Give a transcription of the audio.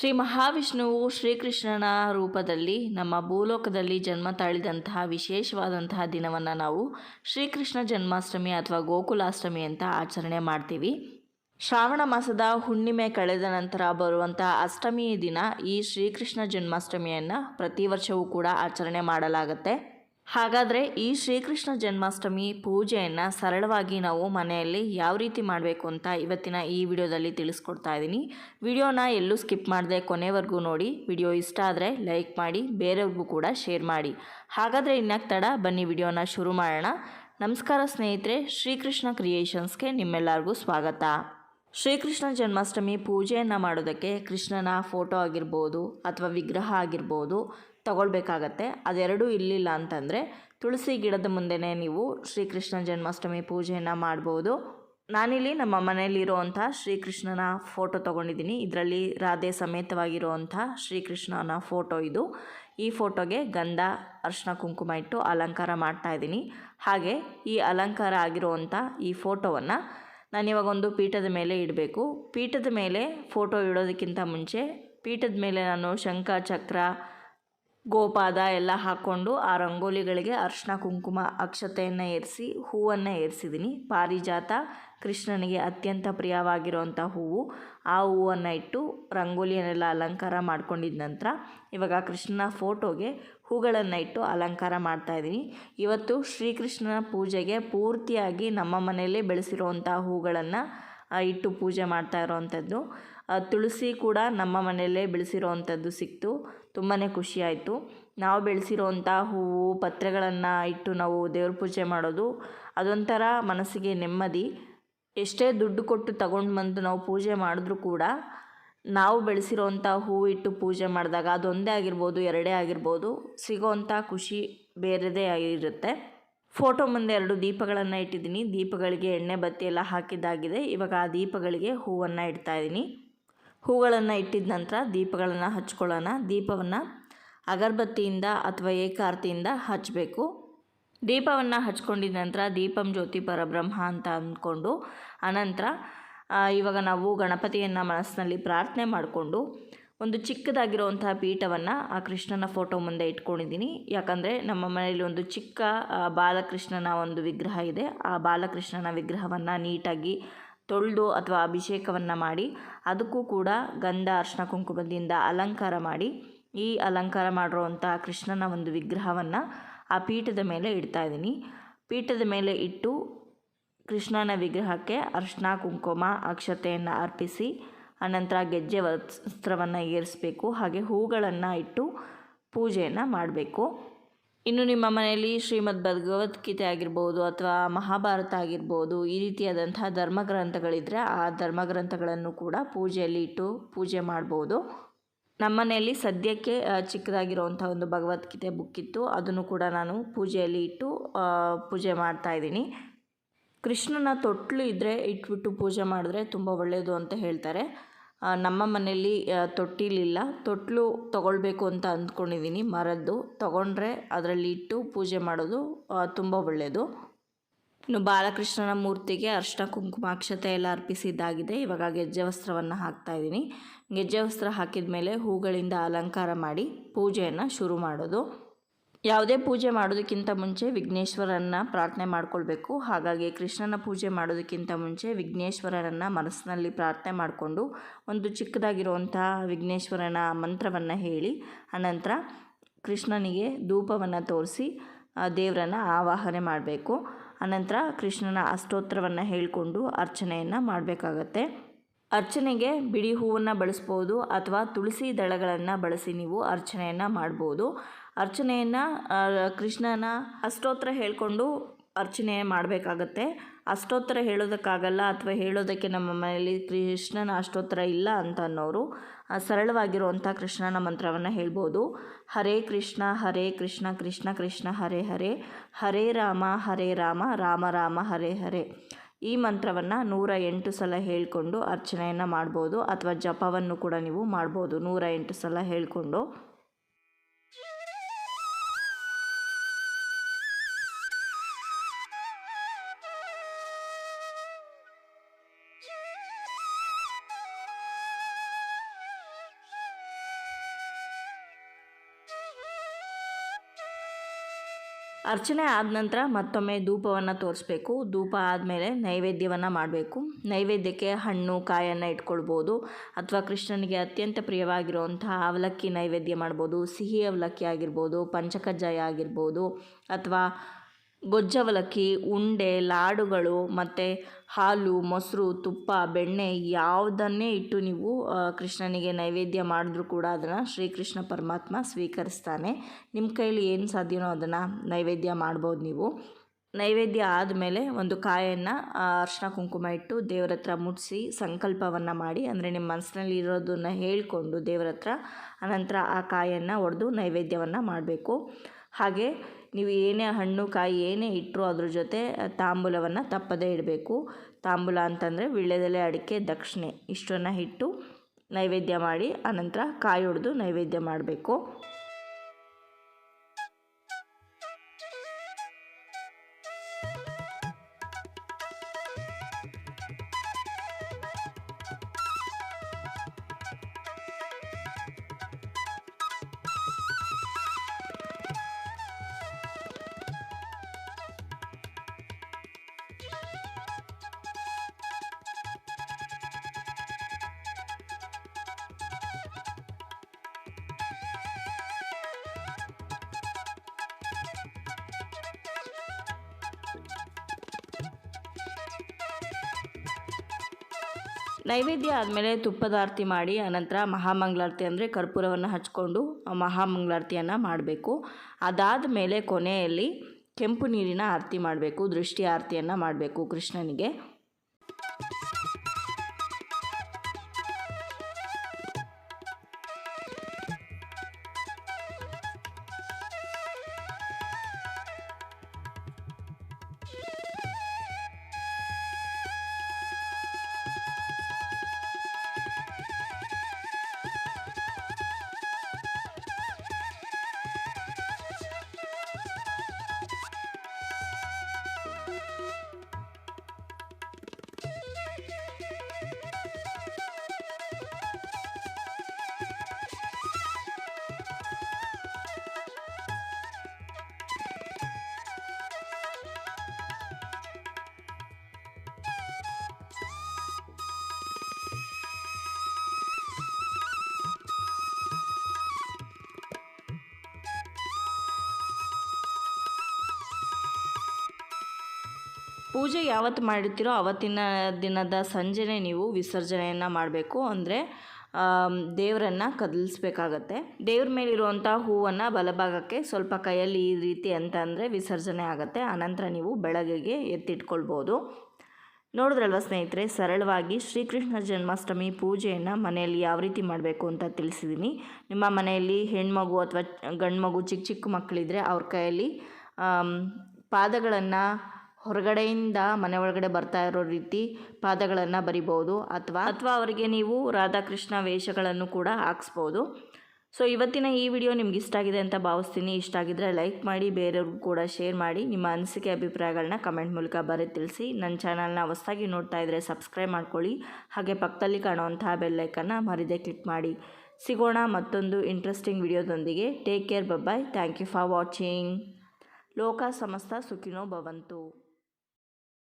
ಶ್ರೀ ಮಹಾವಿಷ್ಣುವು ಶ್ರೀಕೃಷ್ಣನ ರೂಪದಲ್ಲಿ ನಮ್ಮ ಭೂಲೋಕದಲ್ಲಿ ಜನ್ಮ ತಾಳಿದಂತಹ ವಿಶೇಷವಾದಂತಹ ದಿನವನ್ನು ನಾವು ಶ್ರೀಕೃಷ್ಣ ಜನ್ಮಾಷ್ಟಮಿ ಅಥವಾ ಗೋಕುಲಾಷ್ಟಮಿ ಅಂತ ಆಚರಣೆ ಮಾಡ್ತೀವಿ. ಶ್ರಾವಣ ಮಾಸದ ಹುಣ್ಣಿಮೆ ಕಳೆದ ನಂತರ ಬರುವಂತಹ ಅಷ್ಟಮಿ ದಿನ ಈ ಶ್ರೀಕೃಷ್ಣ ಜನ್ಮಾಷ್ಟಮಿಯನ್ನು ಪ್ರತಿ ವರ್ಷವೂ ಕೂಡ ಆಚರಣೆ ಮಾಡಲಾಗುತ್ತೆ. ಹಾಗಾದರೆ ಈ ಶ್ರೀಕೃಷ್ಣ ಜನ್ಮಾಷ್ಟಮಿ ಪೂಜೆಯನ್ನು ಸರಳವಾಗಿ ನಾವು ಮನೆಯಲ್ಲಿ ಯಾವ ರೀತಿ ಮಾಡಬೇಕು ಅಂತ ಇವತ್ತಿನ ಈ ವಿಡಿಯೋದಲ್ಲಿ ತಿಳಿಸ್ಕೊಡ್ತಾ ಇದ್ದೀನಿ. ವಿಡಿಯೋನ ಎಲ್ಲೂ ಸ್ಕಿಪ್ ಮಾಡದೆ ಕೊನೆವರೆಗೂ ನೋಡಿ. ವಿಡಿಯೋ ಇಷ್ಟ ಆದರೆ ಲೈಕ್ ಮಾಡಿ, ಬೇರೆಯವ್ರಿಗೂ ಕೂಡ ಶೇರ್ ಮಾಡಿ. ಹಾಗಾದರೆ ತಡ, ಬನ್ನಿ ವಿಡಿಯೋನ ಶುರು ಮಾಡೋಣ. ನಮಸ್ಕಾರ ಸ್ನೇಹಿತರೆ, ಶ್ರೀಕೃಷ್ಣ ಕ್ರಿಯೇಷನ್ಸ್ಗೆ ನಿಮ್ಮೆಲ್ಲರಿಗೂ ಸ್ವಾಗತ. ಶ್ರೀಕೃಷ್ಣ ಜನ್ಮಾಷ್ಟಮಿ ಪೂಜೆಯನ್ನು ಮಾಡೋದಕ್ಕೆ ಕೃಷ್ಣನ ಫೋಟೋ ಆಗಿರ್ಬೋದು ಅಥವಾ ವಿಗ್ರಹ ಆಗಿರ್ಬೋದು ತಗೊಳ್ಬೇಕಾಗತ್ತೆ. ಅದೆರಡೂ ಇಲ್ಲಿಲ್ಲ ಅಂತಂದರೆ ತುಳಸಿ ಗಿಡದ ಮುಂದೆನೇ ನೀವು ಶ್ರೀಕೃಷ್ಣ ಜನ್ಮಾಷ್ಟಮಿ ಪೂಜೆಯನ್ನು ಮಾಡ್ಬೋದು. ನಾನಿಲ್ಲಿ ನಮ್ಮ ಮನೆಯಲ್ಲಿರುವಂಥ ಶ್ರೀಕೃಷ್ಣನ ಫೋಟೋ ತೊಗೊಂಡಿದ್ದೀನಿ. ಇದರಲ್ಲಿ ರಾಧೆ ಸಮೇತವಾಗಿರುವಂಥ ಶ್ರೀಕೃಷ್ಣನ ಫೋಟೋ ಇದು. ಈ ಫೋಟೋಗೆ ಗಂಧ ಅರ್ಶಿನ ಕುಂಕುಮ ಇಟ್ಟು ಅಲಂಕಾರ ಮಾಡ್ತಾ ಇದ್ದೀನಿ. ಹಾಗೆ ಈ ಅಲಂಕಾರ ಆಗಿರುವಂಥ ಈ ಫೋಟೋವನ್ನು ನಾನಿವಾಗ ಒಂದು ಪೀಠದ ಮೇಲೆ ಇಡಬೇಕು. ಪೀಠದ ಮೇಲೆ ಫೋಟೋ ಇಡೋದಕ್ಕಿಂತ ಮುಂಚೆ ಪೀಠದ ಮೇಲೆ ನಾನು ಶಂಖ, ಚಕ್ರ ಗೋಪಾದ ಎಲ್ಲ ಹಾಕ್ಕೊಂಡು ಆ ರಂಗೋಲಿಗಳಿಗೆ ಅರ್ಶಿನ, ಕುಂಕುಮ, ಅಕ್ಷತೆಯನ್ನು ಏರಿಸಿ, ಹೂವನ್ನು ಏರಿಸಿದ್ದೀನಿ ಪಾರಿಜಾತ ಕೃಷ್ಣನಿಗೆ ಅತ್ಯಂತ ಪ್ರಿಯವಾಗಿರುವಂಥ ಹೂವು. ಆ ಹೂವನ್ನು ಇಟ್ಟು ರಂಗೋಲಿಯನ್ನೆಲ್ಲ ಅಲಂಕಾರ ಮಾಡ್ಕೊಂಡಿದ್ದ ನಂತರ ಇವಾಗ ಕೃಷ್ಣನ ಫೋಟೋಗೆ ಹೂಗಳನ್ನು ಇಟ್ಟು ಅಲಂಕಾರ ಮಾಡ್ತಾಯಿದ್ದೀನಿ ಇವತ್ತು ಶ್ರೀಕೃಷ್ಣನ ಪೂಜೆಗೆ ಪೂರ್ತಿಯಾಗಿ ನಮ್ಮ ಮನೆಯಲ್ಲೇ ಬೆಳೆಸಿರುವಂಥ ಹೂಗಳನ್ನು ಇಟ್ಟು ಪೂಜೆ ಮಾಡ್ತಾ ಇರೋವಂಥದ್ದು ತುಳಸಿ ಕೂಡ ನಮ್ಮ ಮನೆಯಲ್ಲೇ ಬೆಳೆಸಿರೋವಂಥದ್ದು ಸಿಕ್ತು. ತುಂಬಾ ಖುಷಿಯಾಯಿತು. ನಾವು ಬೆಳೆಸಿರೋವಂಥ ಹೂವು, ಪತ್ರೆಗಳನ್ನು ಇಟ್ಟು ನಾವು ದೇವ್ರ ಪೂಜೆ ಮಾಡೋದು ಅದೊಂಥರ ಮನಸ್ಸಿಗೆ ನೆಮ್ಮದಿ. ಎಷ್ಟೇ ದುಡ್ಡು ಕೊಟ್ಟು ತಗೊಂಡು ಬಂದು ನಾವು ಪೂಜೆ ಮಾಡಿದ್ರೂ ಕೂಡ ನಾವು ಬೆಳೆಸಿರೋವಂಥ ಹೂವು ಇಟ್ಟು ಪೂಜೆ ಮಾಡಿದಾಗ ಅದೊಂದೇ ಆಗಿರ್ಬೋದು, ಎರಡೇ ಆಗಿರ್ಬೋದು ಸಿಗೋವಂಥ ಖುಷಿ ಬೇರೆದೇ ಆಗಿರುತ್ತೆ. ಫೋಟೋ ಮುಂದೆ ಎರಡು ದೀಪಗಳನ್ನು ಇಟ್ಟಿದ್ದೀನಿ. ದೀಪಗಳಿಗೆ ಎಣ್ಣೆ ಬತ್ತಿ ಎಲ್ಲ ಹಾಕಿದ್ದಾಗಿದೆ. ಇವಾಗ ಆ ದೀಪಗಳಿಗೆ ಹೂವನ್ನು ಇಡ್ತಾ ಇದ್ದೀನಿ. ಹೂಗಳನ್ನು ಇಟ್ಟಿದ ನಂತರ ದೀಪಗಳನ್ನು ಹಚ್ಕೊಳ್ಳೋಣ. ದೀಪವನ್ನು ಅಗರಬತ್ತಿಯಿಂದ ಅಥವಾ ಏಕಾರ್ತಿಯಿಂದ ಹಚ್ಚಬೇಕು ದೀಪವನ್ನು ಹಚ್ಕೊಂಡಿದ ನಂತರ ದೀಪಂ ಜ್ಯೋತಿ ಪರಬ್ರಹ್ಮ ಅಂತ ಅಂದ್ಕೊಂಡು, ಅನಂತರ ಇವಾಗ ನಾವು ಗಣಪತಿಯನ್ನು ಮನಸ್ಸಿನಲ್ಲಿ ಪ್ರಾರ್ಥನೆ ಮಾಡಿಕೊಂಡು, ಒಂದು ಚಿಕ್ಕದಾಗಿರುವಂತಹ ಪೀಠವನ್ನು ಆ ಕೃಷ್ಣನ ಫೋಟೋ ಮುಂದೆ ಇಟ್ಕೊಂಡಿದ್ದೀನಿ. ಯಾಕಂದರೆ ನಮ್ಮ ಮನೆಯಲ್ಲಿ ಒಂದು ಚಿಕ್ಕ ಬಾಲಕೃಷ್ಣನ ಒಂದು ವಿಗ್ರಹ ಇದೆ. ಆ ಬಾಲಕೃಷ್ಣನ ವಿಗ್ರಹವನ್ನು ನೀಟಾಗಿ ತೊಳೆದು ಅಥವಾ ಅಭಿಷೇಕವನ್ನು ಮಾಡಿ ಅದಕ್ಕೂ ಕೂಡ ಗಂಧ ಅರ್ಶಿನ ಕುಂಕುಮದಿಂದ ಅಲಂಕಾರ ಮಾಡಿ ಈ ಅಲಂಕಾರ ಮಾಡಿರುವಂಥ ಕೃಷ್ಣನ ಒಂದು ವಿಗ್ರಹವನ್ನು ಆ ಪೀಠದ ಮೇಲೆ ಇಡ್ತಾ ಇದ್ದೀನಿ. ಪೀಠದ ಮೇಲೆ ಇಟ್ಟು ಕೃಷ್ಣನ ವಿಗ್ರಹಕ್ಕೆ ಅರ್ಶಿನ ಕುಂಕುಮ, ಅಕ್ಷತೆಯನ್ನು ಅರ್ಪಿಸಿ ಅನಂತರ ಗೆಜ್ಜೆ ವಸ್ತ್ರವನ್ನು ಏರಿಸಬೇಕು. ಹಾಗೆ ಹೂಗಳನ್ನು ಇಟ್ಟು ಪೂಜೆಯನ್ನು ಮಾಡಬೇಕು. ಇನ್ನು ನಿಮ್ಮ ಮನೆಯಲ್ಲಿ ಶ್ರೀಮದ್ ಭಗವದ್ಗೀತೆ ಆಗಿರ್ಬೋದು ಅಥವಾ ಮಹಾಭಾರತ ಆಗಿರ್ಬೋದು, ಈ ರೀತಿಯಾದಂತಹ ಧರ್ಮಗ್ರಂಥಗಳಿದ್ದರೆ ಆ ಧರ್ಮಗ್ರಂಥಗಳನ್ನು ಕೂಡ ಪೂಜೆಯಲ್ಲಿ ಇಟ್ಟು ಪೂಜೆ ಮಾಡ್ಬೋದು. ನಮ್ಮ ಮನೆಯಲ್ಲಿ ಸದ್ಯಕ್ಕೆ ಚಿಕ್ಕದಾಗಿರುವಂಥ ಒಂದು ಭಗವದ್ಗೀತೆ ಬುಕ್ ಇತ್ತು. ಅದನ್ನು ಕೂಡ ನಾನು ಪೂಜೆಯಲ್ಲಿ ಇಟ್ಟು ಪೂಜೆ ಮಾಡ್ತಾಯಿದ್ದೀನಿ ಕೃಷ್ಣನ ತೊಟ್ಲು ಇದ್ದರೆ ಇಟ್ಬಿಟ್ಟು ಪೂಜೆ ಮಾಡಿದ್ರೆ ತುಂಬ ಒಳ್ಳೆಯದು ಅಂತ ಹೇಳ್ತಾರೆ. ನಮ್ಮ ಮನೆಯಲ್ಲಿ ತೊಟ್ಟಿಲಿಲ್ಲ. ತೊಟ್ಟಿಲು ತೊಗೊಳ್ಬೇಕು ಅಂತ ಅಂದ್ಕೊಂಡಿದ್ದೀನಿ ಮರದ್ದು ತೊಗೊಂಡ್ರೆ ಅದರಲ್ಲಿ ಇಟ್ಟು ಪೂಜೆ ಮಾಡೋದು ತುಂಬ ಒಳ್ಳೆಯದು ಇನ್ನು ಬಾಲಕೃಷ್ಣನ ಮೂರ್ತಿಗೆ ಅರ್ಶಿನ ಕುಂಕುಮ ಅಕ್ಷತೆ ಎಲ್ಲ ಅರ್ಪಿಸಿದ್ದಾಗಿದೆ. ಇವಾಗ ಗೆಜ್ಜೆ ವಸ್ತ್ರವನ್ನು ಹಾಕ್ತಾ ಇದ್ದೀನಿ. ಗೆಜ್ಜೆ ವಸ್ತ್ರ ಹಾಕಿದ ಮೇಲೆ ಹೂಗಳಿಂದ ಅಲಂಕಾರ ಮಾಡಿ ಪೂಜೆಯನ್ನು ಶುರು ಮಾಡೋದು. ಯಾವುದೇ ಪೂಜೆ ಮಾಡೋದಕ್ಕಿಂತ ಮುಂಚೆ ವಿಘ್ನೇಶ್ವರನ್ನ ಪ್ರಾರ್ಥನೆ ಮಾಡ್ಕೊಳ್ಬೇಕು. ಹಾಗಾಗಿ ಕೃಷ್ಣನ ಪೂಜೆ ಮಾಡೋದಕ್ಕಿಂತ ಮುಂಚೆ ವಿಘ್ನೇಶ್ವರನನ್ನು ಮನಸ್ಸಿನಲ್ಲಿ ಪ್ರಾರ್ಥನೆ ಮಾಡಿಕೊಂಡು ಒಂದು ಚಿಕ್ಕದಾಗಿರುವಂತಹ ವಿಘ್ನೇಶ್ವರನ ಮಂತ್ರವನ್ನು ಹೇಳಿ, ಅನಂತರ ಕೃಷ್ಣನಿಗೆ ಧೂಪವನ್ನು ತೋರಿಸಿ ದೇವರನ್ನು ಆವಾಹನೆ ಮಾಡಬೇಕು. ಅನಂತರ ಕೃಷ್ಣನ ಅಷ್ಟೋತ್ರವನ್ನು ಹೇಳಿಕೊಂಡು ಅರ್ಚನೆಯನ್ನು ಮಾಡಬೇಕಾಗತ್ತೆ. ಅರ್ಚನೆಗೆ ಬಿಡಿ ಹೂವನ್ನು ಬಳಸ್ಬೋದು ಅಥವಾ ತುಳಸಿ ದಳಗಳನ್ನು ಬಳಸಿ ನೀವು ಅರ್ಚನೆಯನ್ನು ಮಾಡ್ಬೋದು. ಅರ್ಚನೆಯನ್ನು ಕೃಷ್ಣನ ಅಷ್ಟೋತ್ರ ಹೇಳಿಕೊಂಡು ಅರ್ಚನೆ ಮಾಡಬೇಕಾಗತ್ತೆ. ಅಷ್ಟೋತ್ತರ ಹೇಳೋದಕ್ಕಾಗಲ್ಲ ಅಥವಾ ಹೇಳೋದಕ್ಕೆ ನಮ್ಮ ಮನೆಯಲ್ಲಿ ಕೃಷ್ಣನ ಅಷ್ಟೋತ್ತರ ಇಲ್ಲ ಅಂತ ಅನ್ನೋರು ಸರಳವಾಗಿರುವಂಥ ಕೃಷ್ಣನ ಮಂತ್ರವನ್ನು ಹೇಳ್ಬೋದು. ಹರೇ ಕೃಷ್ಣ ಹರೇ ಕೃಷ್ಣ ಕೃಷ್ಣ ಕೃಷ್ಣ, ಹರೇ ಹರೇ ಹರೇ ರಾಮ ಹರೇ ರಾಮ ರಾಮ ರಾಮ, ಹರೇ ಹರೇ. ಈ ಮಂತ್ರವನ್ನು ನೂರ ಎಂಟು ಸಲ ಹೇಳಿಕೊಂಡು ಅರ್ಚನೆಯನ್ನು ಮಾಡ್ಬೋದು ಅಥವಾ ಜಪವನ್ನು ಕೂಡ ನೀವು ಮಾಡ್ಬೋದು ನೂರ ಎಂಟು ಸಲ ಹೇಳಿಕೊಂಡು. ಅರ್ಚನೆ ಆದ ನಂತರ ಮತ್ತೊಮ್ಮೆ ಧೂಪವನ್ನು ತೋರಿಸ್ಬೇಕು. ಧೂಪ ಆದಮೇಲೆ ನೈವೇದ್ಯವನ್ನು ಮಾಡಬೇಕು. ನೈವೇದ್ಯಕ್ಕೆ ಹಣ್ಣು, ಕಾಯನ್ನು ಇಟ್ಕೊಳ್ಬೋದು. ಅಥವಾ ಕೃಷ್ಣನಿಗೆ ಅತ್ಯಂತ ಪ್ರಿಯವಾಗಿರುವಂತಹ ಅವಲಕ್ಕಿ ನೈವೇದ್ಯ ಮಾಡ್ಬೋದು. ಸಿಹಿ ಅವಲಕ್ಕಿ ಆಗಿರ್ಬೋದು, ಪಂಚಕಜ್ಜಾಯ ಆಗಿರ್ಬೋದು, ಅಥವಾ ಗೊಜ್ಜವಲಕ್ಕಿ, ಉಂಡೆ, ಲಾಡುಗಳು ಮತ್ತು ಹಾಲು, ಮೊಸರು, ತುಪ್ಪ, ಬೆಣ್ಣೆ ಯಾವುದನ್ನೇ ಇಟ್ಟು ನೀವು ಕೃಷ್ಣನಿಗೆ ನೈವೇದ್ಯ ಮಾಡಿದ್ರೂ ಕೂಡ ಅದನ್ನು ಶ್ರೀಕೃಷ್ಣ ಪರಮಾತ್ಮ ಸ್ವೀಕರಿಸ್ತಾನೆ. ನಿಮ್ಮ ಕೈಲಿ ಏನು ಸಾಧ್ಯನೋ ಅದನ್ನು ನೈವೇದ್ಯ ಮಾಡ್ಬೋದು ನೀವು. ನೈವೇದ್ಯ ಆದಮೇಲೆ ಒಂದು ಕಾಯನ್ನು ಅರ್ಶಿನ ಕುಂಕುಮ ಇಟ್ಟು ದೇವ್ರ ಹತ್ರ ಮುಟ್ಟಿಸಿ ಸಂಕಲ್ಪವನ್ನು ಮಾಡಿ, ಅಂದರೆ ನಿಮ್ಮ ಮನಸ್ಸಿನಲ್ಲಿ ಇರೋದನ್ನು ಹೇಳಿಕೊಂಡು ದೇವ್ರ ಹತ್ರ ಅನಂತರ ಆ ಕಾಯನ್ನು ಒಡೆದು ನೈವೇದ್ಯವನ್ನು ಮಾಡಬೇಕು. ಹಾಗೆ ನೀವು ಏನೇ ಹಣ್ಣು, ಕಾಯಿ ಏನೇ ಇಟ್ಟರೂ ಅದ್ರ ಜೊತೆ ತಾಂಬೂಲವನ್ನು ತಪ್ಪದೇ ಇಡಬೇಕು. ತಾಂಬೂಲ ಅಂತಂದರೆ ವೀಳ್ಯದೆಲೆ, ಅಡಿಕೆ, ದಕ್ಷಿಣೆ ಇಷ್ಟನ್ನು ಇಟ್ಟು ನೈವೇದ್ಯ ಮಾಡಿ ಆನಂತರ ಕಾಯಿ ಹೊಡೆದು ನೈವೇದ್ಯ ಮಾಡಬೇಕು. ನೈವೇದ್ಯ ಆದಮೇಲೆ ತುಪ್ಪದ ಆರತಿ ಮಾಡಿ, ಆನಂತರ ಮಹಾಮಂಗಳಾರತಿ ಅಂದರೆ ಕರ್ಪೂರವನ್ನು ಹಚ್ಕೊಂಡು ಮಹಾಮಂಗಳಾರತಿಯನ್ನು ಮಾಡಬೇಕು. ಅದಾದ ಮೇಲೆ ಕೊನೆಯಲ್ಲಿ ಕೆಂಪು ನೀರಿನ ಆರತಿ ಮಾಡಬೇಕು, ದೃಷ್ಟಿ ಆರತಿಯನ್ನು ಮಾಡಬೇಕು ಕೃಷ್ಣನಿಗೆ. ಪೂಜೆ ಯಾವತ್ತು ಮಾಡಿರ್ತೀರೋ ಅವತ್ತಿನ ದಿನದ ಸಂಜೆನೇ ನೀವು ವಿಸರ್ಜನೆಯನ್ನು ಮಾಡಬೇಕು. ಅಂದರೆ ದೇವರನ್ನು ಕದಲಿಸ್ಬೇಕಾಗತ್ತೆ. ದೇವ್ರ ಮೇಲಿರುವಂಥ ಹೂವನ್ನು ಬಲಭಾಗಕ್ಕೆ ಸ್ವಲ್ಪ ಕೈಯಲ್ಲಿ ಈ ರೀತಿ ಅಂತ ಅಂದರೆ ವಿಸರ್ಜನೆ ಆಗುತ್ತೆ. ಆನಂತರ ನೀವು ಬೆಳಗ್ಗೆಗೆ ಎತ್ತಿಟ್ಕೊಳ್ಬೋದು. ನೋಡಿದ್ರಲ್ವ ಸ್ನೇಹಿತರೆ, ಸರಳವಾಗಿ ಶ್ರೀಕೃಷ್ಣ ಜನ್ಮಾಷ್ಟಮಿ ಪೂಜೆಯನ್ನು ಮನೆಯಲ್ಲಿ ಯಾವ ರೀತಿ ಮಾಡಬೇಕು ಅಂತ ತಿಳಿಸಿದ್ದೀನಿ ನಿಮ್ಮ ಮನೆಯಲ್ಲಿ ಹೆಣ್ಮಗು ಅಥವಾ ಗಂಡು ಮಗು ಚಿಕ್ಕ ಚಿಕ್ಕ ಮಕ್ಕಳಿದ್ರೆ ಅವ್ರ ಕೈಯಲ್ಲಿ ಪಾದಗಳನ್ನು ಹೊರಗಡೆಯಿಂದ ಮನೆ ಒಳಗಡೆ ಬರ್ತಾ ಇರೋ ರೀತಿ ಪಾದಗಳನ್ನು ಬರಿಬೋದು ಅಥವಾ ಅಥವಾ ಅವರಿಗೆ ನೀವು ರಾಧಾಕೃಷ್ಣ ವೇಷಗಳನ್ನು ಕೂಡ ಹಾಕ್ಸ್ಬೋದು. ಸೊ ಇವತ್ತಿನ ಈ ವಿಡಿಯೋ ನಿಮ್ಗೆ ಇಷ್ಟ ಆಗಿದೆ ಅಂತ ಭಾವಿಸ್ತೀನಿ. ಇಷ್ಟ ಆಗಿದ್ರೆ ಲೈಕ್ ಮಾಡಿ, ಬೇರೆಯವ್ರಿಗೂ ಕೂಡ ಶೇರ್ ಮಾಡಿ, ನಿಮ್ಮ ಅನಿಸಿಕೆ ಅಭಿಪ್ರಾಯಗಳನ್ನ ಕಮೆಂಟ್ ಮೂಲಕ ಬರೆ ತಿಳಿಸಿ. ನನ್ನ ಚಾನಲ್ನ ಹೊಸದಾಗಿ ನೋಡ್ತಾ ಇದ್ದರೆ ಸಬ್ಸ್ಕ್ರೈಬ್ ಮಾಡ್ಕೊಳ್ಳಿ. ಹಾಗೆ ಪಕ್ಕದಲ್ಲಿ ಕಾಣುವಂತಹ ಬೆಲ್ಲೈಕನ್ನು ಮರಿದೇ ಕ್ಲಿಕ್ ಮಾಡಿ. ಸಿಗೋಣ ಮತ್ತೊಂದು interesting ವಿಡಿಯೋದೊಂದಿಗೆ take care bye bye thank you for watching ಲೋಕ ಸಮಸ್ತ ಸುಖಿನೋ ಭವಂತು.